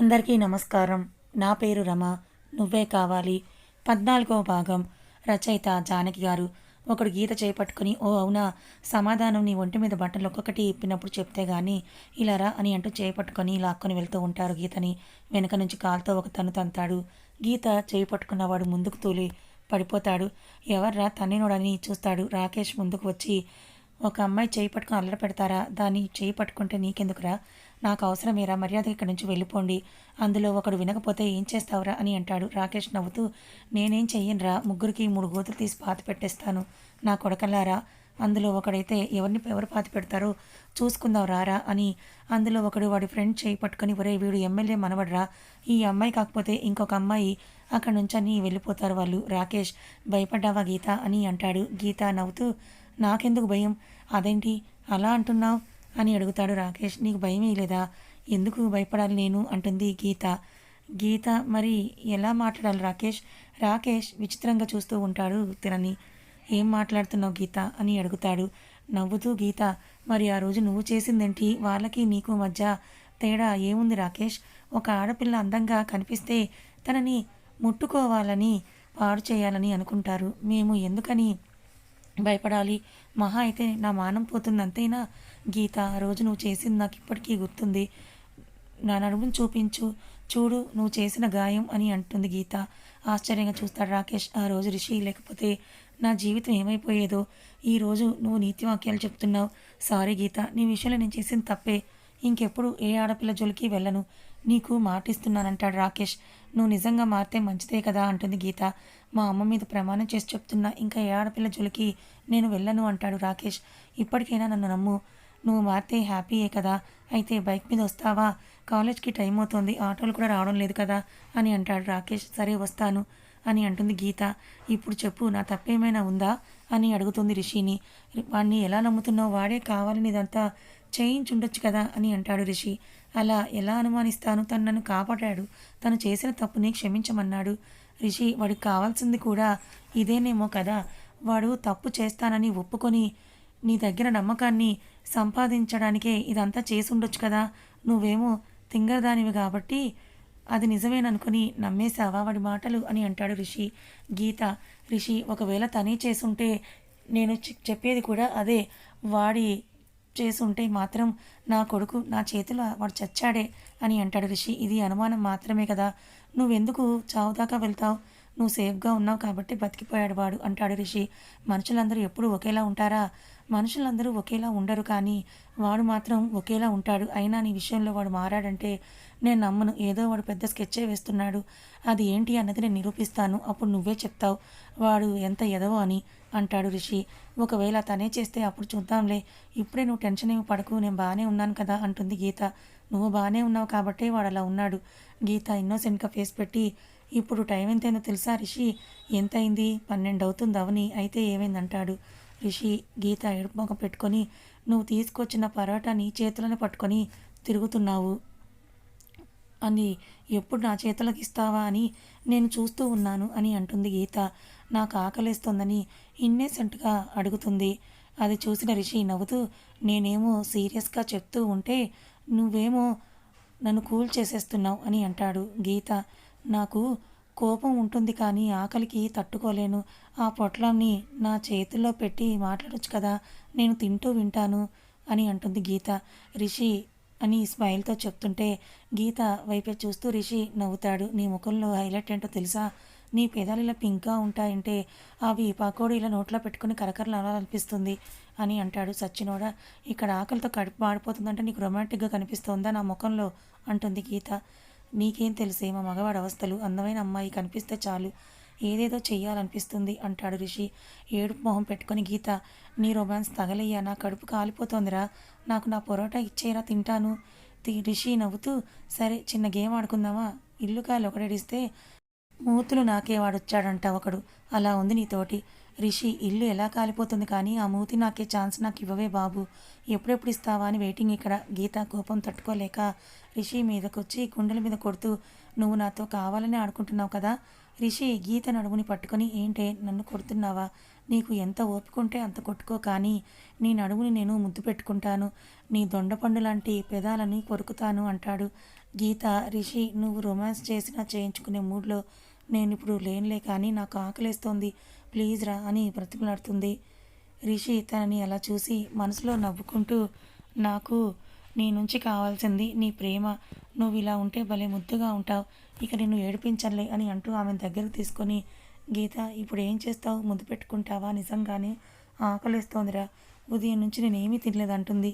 అందరికీ నమస్కారం. నా పేరు రమ. నువ్వే కావాలి. పద్నాలుగో భాగం. రచయిత జానకి గారు. ఒకడు గీత చేపట్టుకుని ఓ అవునా? సమాధానం నీ ఒంటి మీద బట్టలు ఒక్కొక్కటి ఇప్పినప్పుడు చెప్తే గానీ ఇలా రా అని అంటూ చేపట్టుకొని లాక్కొని వెళ్తూ ఉంటారు గీతని. వెనక నుంచి కాలుతో ఒక తను తంతాడు. గీత చేయి ముందుకు తూలి పడిపోతాడు. ఎవర్రా? తన్నినోడని చూస్తాడు. రాకేష్ ముందుకు వచ్చి ఒక అమ్మాయి చేయి పట్టుకుని అల్లరి పెడతారా? దాన్ని చేయి పట్టుకుంటే నీకెందుకురా? నాకు అవసరమేరా మర్యాద ఇక్కడి నుంచి వెళ్ళిపోండి. అందులో ఒకడు వినకపోతే ఏం చేస్తావురా అని అంటాడు రాకేష్ నవ్వుతూ. నేనేం చెయ్యనురా ముగ్గురికి మూడు గోతులు తీసి పాత పెట్టేస్తాను. నా కొడకల్లారా? అందులో ఒకడైతే ఎవరిని ఎవరు పాతి పెడతారో చూసుకుందాం రారా అని. అందులో ఒకడు వాడి ఫ్రెండ్ చేయి పట్టుకొని ఒరే వీడు ఎమ్మెల్యే మనవడరా. ఈ అమ్మాయి కాకపోతే ఇంకొక అమ్మాయి అక్కడి నుంచి అని వెళ్ళిపోతారు వాళ్ళు. రాకేష్ భయపడ్డావా గీత? అని అంటాడు. గీత నవ్వుతూ నాకెందుకు భయం? అదేంటి? అలా అంటున్నావు? అని అడుగుతాడు రాకేష్. నీకు భయం లేదా? ఎందుకు భయపడాలి నేను? అంటుంది గీత. గీత మరి ఎలా మాట్లాడాలి రాకేష్? రాకేష్ విచిత్రంగా చూస్తూ ఉంటాడు తినని ఏం మాట్లాడుతున్నావు గీత? అని అడుగుతాడు. నవ్వుతూ గీత మరి ఆ రోజు నువ్వు చేసిందేంటి? వాళ్ళకి నీకు మధ్య తేడా ఏముంది రాకేష్? ఒక ఆడపిల్ల అందంగా కనిపిస్తే తనని ముట్టుకోవాలని పాడు చేయాలని అనుకుంటారు. మేము ఎందుకని భయపడాలి. మహా అయితే నా మానం పోతుంది అంతేనా? గీత ఆ రోజు నువ్వు చేసింది నాకు ఇప్పటికీ గుర్తుంది. నా నడుమును చూపించు. చూడు నువ్వు చేసిన గాయం అని అంటుంది గీత. ఆశ్చర్యంగా చూస్తాడు రాకేష్. ఆ రోజు రిషి లేకపోతే నా జీవితం ఏమైపోయేదో? ఈ రోజు నువ్వు నీతి వాక్యాలు చెప్తున్నావు. సారీ గీత నీ విషయంలో నేను చేసిన తప్పే. ఇంకెప్పుడు ఏ ఆడపిల్ల జోలికి వెళ్ళను? నీకు మాటిస్తున్నానంటాడు రాకేష్. నువ్వు నిజంగా మారితే మంచిదే కదా అంటుంది గీత. మా అమ్మ మీద ప్రమాణం చేసి చెప్తున్నా ఇంకా ఏ ఆడపిల్ల జోలికి నేను వెళ్ళను అంటాడు రాకేష్. ఇప్పటికైనా నన్ను నమ్ము. నువ్వు మారితే హ్యాపీయే కదా. అయితే బైక్ మీద వస్తావా? కాలేజ్కి టైం అవుతుంది. ఆటోలు కూడా రావడం లేదు కదా అని అంటాడు రాకేష్. సరే వస్తాను అని అంటుంది గీత. ఇప్పుడు చెప్పు నా తప్పేమైనా ఉందా? అని అడుగుతుంది రిషిని. వాడిని ఎలా నమ్ముతున్నావు? వాడే కావాలని ఇదంతా చేయించుండొచ్చు కదా అని అంటాడు రిషి. అలా ఎలా అనుమానిస్తాను? తను నన్ను కాపాడాడు. తను చేసిన తప్పుని క్షమించమన్నాడు. రిషి వాడికి కావాల్సింది కూడా ఇదేనేమో కదా. వాడు తప్పు చేస్తానని ఒప్పుకొని నీ దగ్గర నమ్మకాన్ని సంపాదించడానికే ఇదంతా చేసి ఉండొచ్చు కదా. నువ్వేమో తింగరదానివి కాబట్టి అది నిజమేననుకుని నమ్మేశావా వాడి మాటలు అని అంటాడు రిషి. గీత రిషి ఒకవేళ తనే చేసుంటే నేను చెప్పేది కూడా అదే. వాడి చేసుంటే మాత్రం నా కొడుకు నా చేతిలో వాడు చచ్చాడే అని అంటాడు రిషి. ఇది అనుమానం మాత్రమే కదా. నువ్వెందుకు చావు దాకా వెళ్తావు? నువ్వు సేఫ్గా ఉన్నావు కాబట్టి బతికిపోయాడు వాడు అంటాడు రిషి. మనుషులందరూ ఎప్పుడూ ఒకేలా ఉంటారా? మనుషులందరూ ఒకేలా ఉండరు కానీ వాడు మాత్రం ఒకేలా ఉంటాడు. అయినా నీ విషయంలో వాడు మారాడంటే నేను నమ్మను. ఏదో వాడు పెద్ద స్కెచ్చే వేస్తున్నాడు. అది ఏంటి అన్నది నేను నిరూపిస్తాను. అప్పుడు నువ్వే చెప్తావు. వాడు ఎంత ఎదవో అని అంటాడు రిషి. ఒకవేళ తనే చేస్తే అప్పుడు చూద్దాంలే. ఇప్పుడే నువ్వు టెన్షన్ ఏమి పడకు. నేను బాగానే ఉన్నాను కదా అంటుంది గీత. నువ్వు బాగానే ఉన్నావు కాబట్టే వాడు అలా ఉన్నాడు. గీత ఇన్నోసెంట్గా ఫేస్ పెట్టి ఇప్పుడు టైం ఎంతైందో తెలుసా రిషి? ఎంతైంది? పన్నెండు అవుతుంది అవని అయితే ఏమైందంటాడు. రిషి గీత ఎడుపు మొఖం పెట్టుకొని నువ్వు తీసుకొచ్చిన పరోటాని చేతులను పట్టుకొని తిరుగుతున్నావు. అని ఎప్పుడు నా చేతులకు ఇస్తావా అని నేను చూస్తూ ఉన్నాను అని అంటుంది గీత. నాకు ఆకలిస్తుందని ఇన్నెసెంట్గా అడుగుతుంది. అది చూసిన రిషి నవ్వుతూ నేనేమో సీరియస్గా చెప్తూ ఉంటే నువ్వేమో నన్ను కూల్ చేసేస్తున్నావు అని అంటాడు గీత. నాకు కోపం ఉంటుంది కానీ ఆకలికి తట్టుకోలేను. ఆ పొట్లాన్ని నా చేతుల్లో పెట్టి మాట్లాడొచ్చు కదా నేను తింటూ వింటాను అని అంటుంది గీత. రిషి అని స్మైల్తో చెప్తుంటే గీత వైపే చూస్తూ రిషి నవ్వుతాడు. నీ ముఖంలో హైలైట్ ఏంటో తెలుసా? నీ పెదాలు ఇలా పింక్గా ఉంటాయంటే అవి పకోడీల నోట్లో పెట్టుకుని కరకరలాలనిపిస్తుంది అని అంటాడు సచ్చినోడ. ఇక్కడ ఆకలితో కడుపు మాడిపోతుందంటే నీకు రొమాంటిక్గా కనిపిస్తోందా నా ముఖంలో? అంటుంది గీత. నీకేం తెలిసే మా మగవాడి అవస్థలు? అందమైన అమ్మాయి కనిపిస్తే చాలు. ఏదేదో చెయ్యాలనిపిస్తుంది అంటాడు రిషి. ఏడుపు మొహం పెట్టుకుని గీత. నీ రొమాన్స్ తగలయ్యా నా కడుపు కాలిపోతోందిరా. నాకు నా పొరోటా ఇచ్చేరా తింటాను. రిషి నవ్వుతూ సరే చిన్న గేమ్ ఆడుకుందామా? ఇల్లు కాయలు ఒకడేడిస్తే మూతులు నాకే వాడొచ్చాడంట ఒకడు. అలా ఉంది నీతోటి రిషి ఇల్లు ఎలా కాలిపోతుంది కానీ ఆ మూతి నాకే ఛాన్స్ నాకు ఇవ్వవే బాబు. ఎప్పుడెప్పుడు ఇస్తావా అని వెయిటింగ్ ఇక్కడ. గీత కోపం తట్టుకోలేక రిషి మీదకొచ్చి కుండల మీద కొడుతూ నువ్వు నాతో కావాలని ఆడుకుంటున్నావు కదా? రిషి గీత నడుముని పట్టుకొని ఏంటే నన్ను కొడుతున్నావా? నీకు ఎంత ఓపుకుంటే అంత కొట్టుకో కానీ నీ నడుముని నేను ముద్దు పెట్టుకుంటాను. నీ దొండపండు లాంటి పెదాలని కొరుకుతాను అంటాడు గీత. రిషి నువ్వు రొమాన్స్ చేసినా చేయించుకునే మూడ్లో నేను ఇప్పుడు లేనులే కానీ నాకు ఆకలేస్తోంది. ప్లీజ్ రా అని బ్రతిమలాడుతుంది. రిషి తనని అలా చూసి మనసులో నవ్వుకుంటూ నాకు నీ నుంచి కావాల్సింది నీ ప్రేమ. నువ్వు ఇలా ఉంటే భలే ముద్దుగా ఉంటావు. ఇక నిన్ను ఏడిపించలే అని అంటూ ఆమె దగ్గరకు తీసుకొని గీత ఇప్పుడు ఏం చేస్తావు? ముద్దు పెట్టుకుంటావా? నిజంగానే ఆకలిస్తోందిరా. ఉదయం నుంచి నేనేమీ తినలేదంటుంది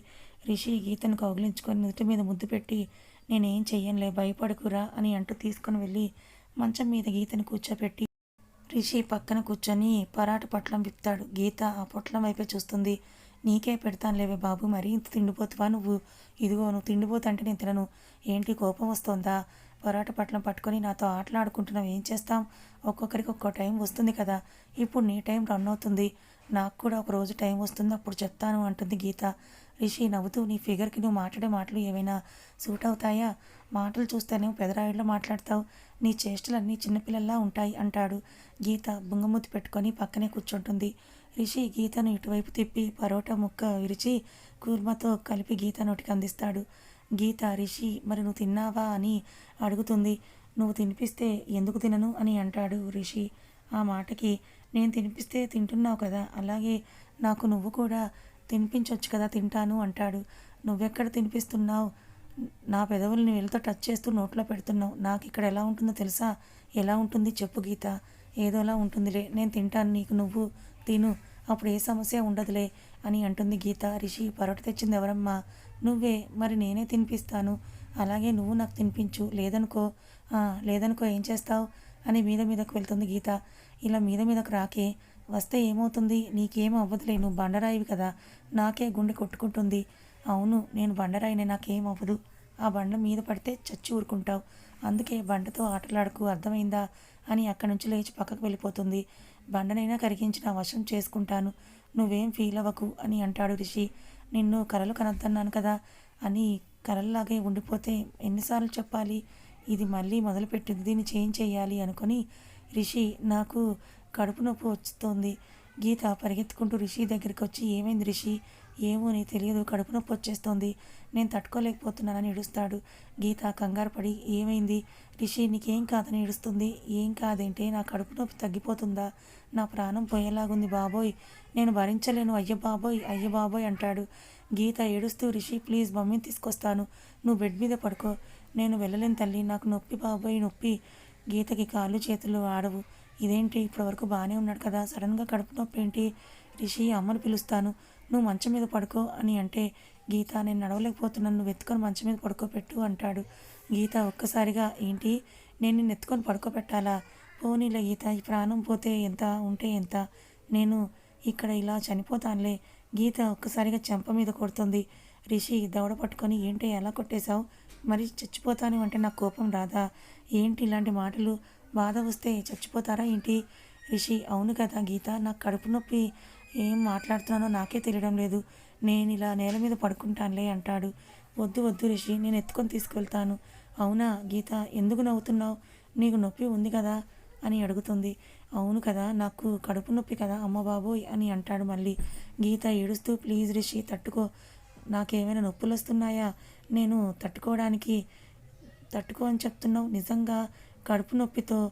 రిషి గీతను కౌగిలించుకొని నుదుటి మీద ముద్దు పెట్టి నేనేం చెయ్యనులే భయపడుకురా అని అంటూ తీసుకొని వెళ్ళి మంచం మీద గీతను కూర్చోపెట్టి రిషి పక్కన కూర్చొని పరాట పొట్లం విప్తాడు. గీత ఆ పొట్లం వైపే చూస్తుంది. నీకే పెడతానులేవే బాబు మరి ఇంత తిండిపోతువా నువ్వు? ఇదిగో నువ్వు తిండిపోతుంటే నేను తినను. ఏంటి కోపం వస్తోందా? పరాట పట్లం పట్టుకొని నాతో ఆటలాడుకుంటున్నావు. ఏం చేస్తాం? ఒక్కొక్కరికి ఒక్కో టైం వస్తుంది కదా. ఇప్పుడు నీ టైం రన్ అవుతుంది. నాకు కూడా ఒక రోజు టైం వస్తుంది అప్పుడు చెప్తాను అంటుంది గీత. రిషి నవ్వుతూ నీ ఫిగర్కి నువ్వు మాట్లాడే మాటలు ఏమైనా సూట్ అవుతాయా? మాటలు చూస్తేనే పెదరాయిల్లో మాట్లాడతావు. నీ చేష్టలన్నీ చిన్నపిల్లల్లా ఉంటాయి అంటాడు. గీత బుంగమూతి పెట్టుకొని పక్కనే కూర్చుంటుంది. రిషి గీతను ఇటువైపు తిప్పి పరోటా ముక్క విరిచి కూర్మతో కలిపి గీత నోటికి అందిస్తాడు. గీత రిషి మరి నువ్వు తిన్నావా? అని అడుగుతుంది. నువ్వు తినిపిస్తే ఎందుకు తినను? అని అంటాడు రిషి. ఆ మాటకి నేను తినిపిస్తే తింటున్నావు కదా అలాగే నాకు నువ్వు కూడా తినిపించవచ్చు కదా తింటాను అంటాడు. నువ్వెక్కడ తినిపిస్తున్నావు? నా పెదవుల్ని వీళ్ళతో టచ్ చేస్తూ నోట్లో పెడుతున్నావు. నాకు ఇక్కడ ఎలా ఉంటుందో తెలుసా? ఎలా ఉంటుంది చెప్పు గీత. ఏదోలా ఉంటుందిలే. నేను తింటాను నీకు నువ్వు తిను. అప్పుడు ఏ సమస్య ఉండదులే అని అంటుంది గీత. రిషి పరోట తెచ్చింది ఎవరమ్మా? నువ్వే. మరి నేనే తినిపిస్తాను. అలాగే నువ్వు నాకు తినిపించు. లేదనుకో లేదనుకో ఏం చేస్తావు? అని మీద మీదకు వెళ్తుంది గీత. ఇలా మీద మీదకు రాకే వస్తే ఏమవుతుంది? నీకేం అవ్వదులే నువ్వు బండరాయివి కదా. నాకే గుండె కొట్టుకుంటుంది. అవును నేను బండరాయినే నాకేం అవ్వదు. ఆ బండ మీద పడితే చచ్చి ఊరుకుంటావు. అందుకే బండతో ఆటలాడుకు అర్థమైందా? అని అక్కడి నుంచి లేచి పక్కకు వెళ్ళిపోతుంది. బండనైనా కరిగించి నా వశం చేసుకుంటాను. నువ్వేం ఫీల్ అవ్వకు అని అంటాడు రిషి. నిన్ను కలలు కనద్దన్నాను కదా. అని కలల్లాగే ఉండిపోతే ఎన్నిసార్లు చెప్పాలి? ఇది మళ్ళీ మొదలుపెట్టింది దీన్ని చేంజ్ చేయాలి అనుకొని రిషి నాకు కడుపు నొప్పి వస్తుంది గీత పరిగెత్తుకుంటూ రిషి దగ్గరికి వచ్చి ఏమైంది రిషి? ఏమో నీ తెలియదు కడుపు నొప్పి వచ్చేస్తోంది. నేను తట్టుకోలేకపోతున్నానని ఏడుస్తాడు. గీత కంగారు పడి ఏమైంది? రిషి నీకేం కాదని ఏడుస్తుంది? ఏం కాదేంటే? నా కడుపు నొప్పి తగ్గిపోతుందా? నా ప్రాణం పోయేలాగుంది బాబోయ్. నేను భరించలేను. అయ్య బాబోయ్ అయ్య బాబోయ్ అంటాడు. గీత ఏడుస్తూ రిషి ప్లీజ్ మమ్మీని తీసుకొస్తాను. నువ్వు బెడ్ మీద పడుకో. నేను వెళ్ళలేను తల్లి. నాకు నొప్పి బాబోయ్ నొప్పి. గీతకి కాళ్ళు చేతులు ఆడవు. ఇదేంటి? ఇప్పటివరకు బాగానే ఉన్నాడు కదా. సడన్గా కడుపు నొప్పి ఏంటి రిషి అమ్మను పిలుస్తాను. నువ్వు మంచం మీద పడుకో అని అంటే గీత నేను నడవలేకపోతున్నాను. నువ్వు ఎత్తుకొని మంచం మీద పడుకోబెట్టు అంటాడు. గీత ఒక్కసారిగా ఏంటి? నేను నిన్ను ఎత్తుకొని పడుకోబెట్టాలా? పోనీలే గీత ఈ ప్రాణం పోతే ఎంత? ఉంటే ఎంత? నేను ఇక్కడ ఇలా చనిపోతానులే. గీత ఒక్కసారిగా చెంప మీద కొడుతుంది. రిషి దవడ పట్టుకొని ఏంటి ఎలా కొట్టేశావు? మరి చచ్చిపోతాను అంటే నాకు కోపం రాదా? ఏంటి ఇలాంటి మాటలు? బాధ వస్తే చచ్చిపోతారా ఏంటి? రిషి అవును కదా గీత నాకు కడుపు నొప్పి ఏం మాట్లాడుతున్నానో నాకే తెలియడం లేదు. నేను ఇలా నేల మీద పడుకుంటానులే అంటాడు. వద్దు వద్దు రిషి నేను ఎత్తుకొని తీసుకెళ్తాను. అవునా గీత ఎందుకు నవ్వుతున్నావు? నీకు నొప్పి ఉంది కదా అని అడుగుతుంది. అవును కదా నాకు కడుపు నొప్పి కదా అమ్మ బాబోయ్ అని అంటాడు మళ్ళీ. గీత ఏడుస్తూ ప్లీజ్ రిషి తట్టుకో. నాకేమైనా నొప్పులు వస్తున్నాయా నేను తట్టుకోవడానికి తట్టుకో అని చెప్తున్నావు. నిజంగా కడుపు నొప్పితో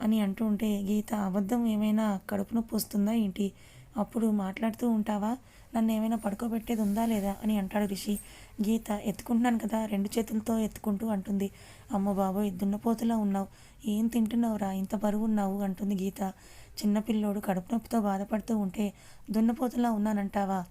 అని అంటూ ఉంటే గీత అబద్ధం ఏమైనా కడుపు నొప్పి వస్తుందా ఏంటి? అప్పుడు మాట్లాడుతూ ఉంటావా? నన్ను ఏమైనా పడుకోబెట్టేది ఉందా లేదా? అని అంటాడు రిషి. గీత ఎత్తుకుంటున్నాను కదా రెండు చేతులతో ఎత్తుకుంటూ అంటుంది. అమ్మ బాబోయ్ దున్నపోతులా ఉన్నావు. ఏం తింటున్నావురా? ఇంత బరువు ఉన్నావు అంటుంది గీత. చిన్నపిల్లోడు కడుపు నొప్పితో బాధపడుతూ ఉంటే దున్నపోతులా ఉన్నానంటావా?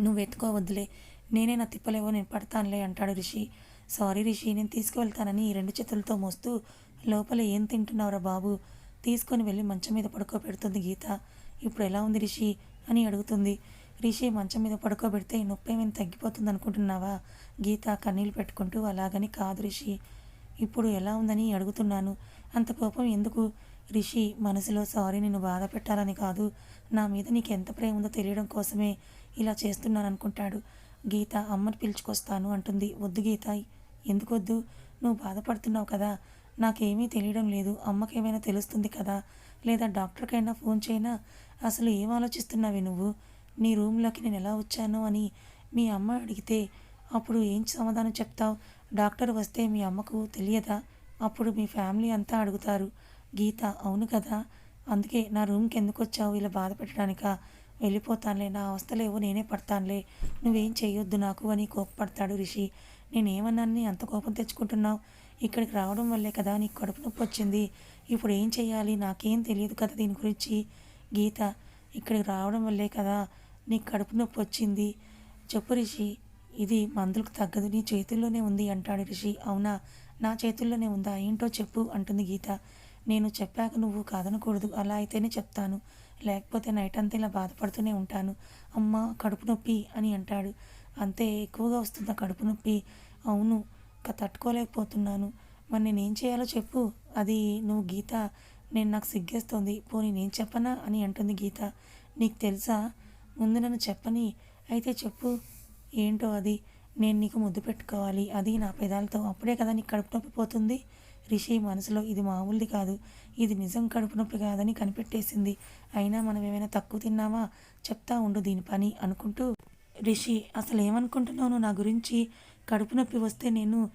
నువ్వు ఎత్తుకోవద్దులే. నేనే నా తిప్పలేవో నేను పడతానులే అంటాడు రిషి. సారీ రిషి నేను తీసుకువెళ్తానని ఈ రెండు చేతులతో మోస్తూ లోపల ఏం తింటున్నావురా బాబు? తీసుకొని వెళ్ళి మంచం మీద పడుకోబెడుతుంది గీత. ఇప్పుడు ఎలా ఉంది రిషి? అని అడుగుతుంది. రిషి మంచం మీద పడుకోబెడితే నొప్పి ఏమైనా తగ్గిపోతుంది అనుకుంటున్నావా గీత కన్నీళ్ళు పెట్టుకుంటూ అలాగని కాదు రిషి. ఇప్పుడు ఎలా ఉందని అడుగుతున్నాను. అంత కోపం ఎందుకు? రిషి మనసులో సారీ నిన్ను బాధ పెట్టాలని కాదు. నా మీద నీకు ఎంత ప్రేమ ఉందో తెలియడం కోసమే ఇలా చేస్తున్నాను అనుకుంటాడు గీత అమ్మని పిలుచుకొస్తాను అంటుంది. వద్దు గీత ఎందుకొద్దు? నువ్వు బాధపడుతున్నావు కదా. నాకేమీ తెలియడం లేదు. అమ్మకేమైనా తెలుస్తుంది కదా? లేదా డాక్టర్కైనా ఫోన్ చేయనా? అసలు ఏం ఆలోచిస్తున్నావే నువ్వు? నీ రూమ్లోకి నేను ఎలా వచ్చాను అని మీ అమ్మ అడిగితే అప్పుడు ఏం సమాధానం చెప్తావు? డాక్టర్ వస్తే మీ అమ్మకు తెలియదా? అప్పుడు మీ ఫ్యామిలీ అంతా అడుగుతారు. గీత అవును కదా? అందుకే నా రూమ్కి ఎందుకు వచ్చావు ఇలా బాధ పెట్టడానికా? వెళ్ళిపోతానులే నా అవస్థలేవో నేనే పడతానులే. నువ్వేం చేయొద్దు నాకు అని కోపపడతాడు రిషి. నేనేమన్నాన్ని అంత కోపం తెచ్చుకుంటున్నావు? ఇక్కడికి రావడం వల్లే కదా నీకు కడుపు నొప్పి వచ్చింది. ఇప్పుడు ఏం చేయాలి? నాకేం తెలియదు కదా దీని గురించి. గీత ఇక్కడికి రావడం వల్లే కదా నీకు కడుపు నొప్పి వచ్చింది. చెప్పు రిషి ఇది మందులకు తగ్గదు. నీ చేతుల్లోనే ఉంది అంటాడు రిషి. అవునా? నా చేతుల్లోనే ఉందా? ఏంటో చెప్పు అంటుంది గీత. నేను చెప్పాక నువ్వు కాదనకూడదు. అలా అయితేనే చెప్తాను. లేకపోతే నైట్ అంతా ఇలా బాధపడుతూనే ఉంటాను. అమ్మ కడుపు నొప్పి అని అంటాడు. అంతే ఎక్కువగా వస్తుందా కడుపు నొప్పి? అవును. తట్టుకోలేకపోతున్నాను. మరి నేనేం చేయాలో చెప్పు. అది నువ్వు గీత. నేను నాకు సిగ్గేస్తోంది. పోనీ నేను చెప్పనా అని అంటుంది గీత. నీకు తెలుసా? ముందు నన్ను చెప్పని. అయితే చెప్పు. ఏంటో అది? నేను నీకు ముద్దు పెట్టుకోవాలి. అది నా పెదాలతో. అప్పుడే కదా నీకు కడుపు నొప్పి పోతుంది. రిషి మనసులో ఇది మామూలుది కాదు. ఇది నిజం కడుపు నొప్పి కాదని కనిపెట్టేసింది. అయినా మనం ఏమైనా తక్కువ తిన్నామా? చెప్తా ఉండు దీని పని అనుకుంటూ. రిషి అసలు ఏమనుకుంటున్నావు నా గురించి? కడుపు నొప్పి వస్తే నేను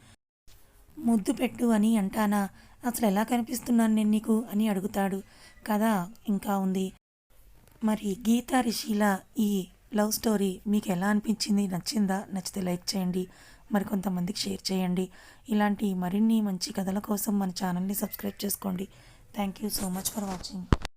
ముద్దు పెట్టు అని అంటానా? అసలు ఎలా కనిపిస్తున్నాను నేను నీకు? అని అడుగుతాడు. కదా ఇంకా ఉంది. మరి గీతా రిషిల ఈ లవ్ స్టోరీ మీకు ఎలా అనిపించింది? నచ్చిందా? నచ్చితే లైక్ చేయండి. మరి కొంతమందికి షేర్ చేయండి. ఇలాంటి మరిన్ని మంచి కథల కోసం మన ఛానల్ని సబ్స్క్రైబ్ చేసుకోండి. Thank you so much for watching.